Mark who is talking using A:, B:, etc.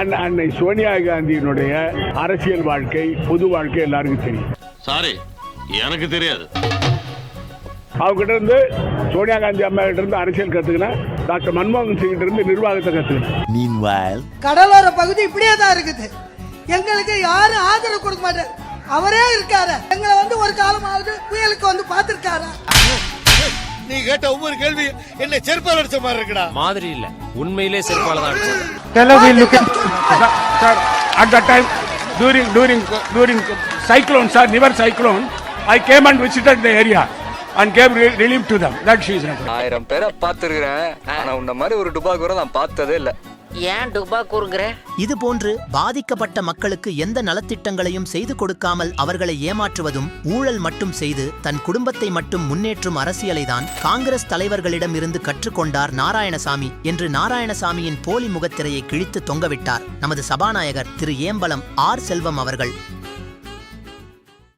A: அன்னை சோனியா காந்தியினுடைய அரசியல் வாழ்க்கை பொது வாழ்க்கை எல்லாருக்கும் தெரியும்.
B: சாரி எனக்கு தெரியாது.
A: அவங்க கிட்ட இருந்து சோனியா காந்தி அம்மா கிட்ட இருந்து அரசியல் கத்துக்கினேன் டாக்டர் மன்மோகன் சிங் கிட்ட இருந்து நிர்வாகத்தை கத்துக்கினேன்
C: கடலோர பகுதி இப்படியே தான் இருக்குது. எங்களுக்கு யாரும் ஆதரவு கொடுக்க மாட்டார். அவரே இருக்காரு. எங்களை வந்து ஒரு காலமாவது புயலுக்கு வந்து பார்த்திருக்காரா?
D: நீ கேட்ட ஒவ்வொரு கேள்வி என்ன செருப்பால் அடிச்ச மாதிரி இருக்குடா.
E: மாதிரி இல்ல. உண்மையிலே செருப்பால தான்
A: Tell we look at sir, at that time during during during cyclone sir never cyclone I came and visited the area and gave re- relief to them that she is not
F: ஆயிரம் பேரை பார்த்துருக்கிறேன் ஆனா உன்ன மாதிரி ஒரு டுபாக்கூரை நான் பார்த்ததே இல்ல
G: ஏன் டுபா கூறுங்கிற
H: இதுபோன்று பாதிக்கப்பட்ட மக்களுக்கு எந்த நலத்திட்டங்களையும் செய்து கொடுக்காமல் அவர்களை ஏமாற்றுவதும் ஊழல் மட்டும் செய்து தன் குடும்பத்தை மட்டும் முன்னேற்றும் அரசியலைதான் காங்கிரஸ் தலைவர்களிடம் இருந்து கற்றுக்கொண்டார் நாராயணசாமி என்று நாராயணசாமியின் போலி முகத்திரையை கிழித்து தொங்கவிட்டார் நமது சபாநாயகர் திரு ஏம்பலம் ஆர் செல்வம் அவர்கள்.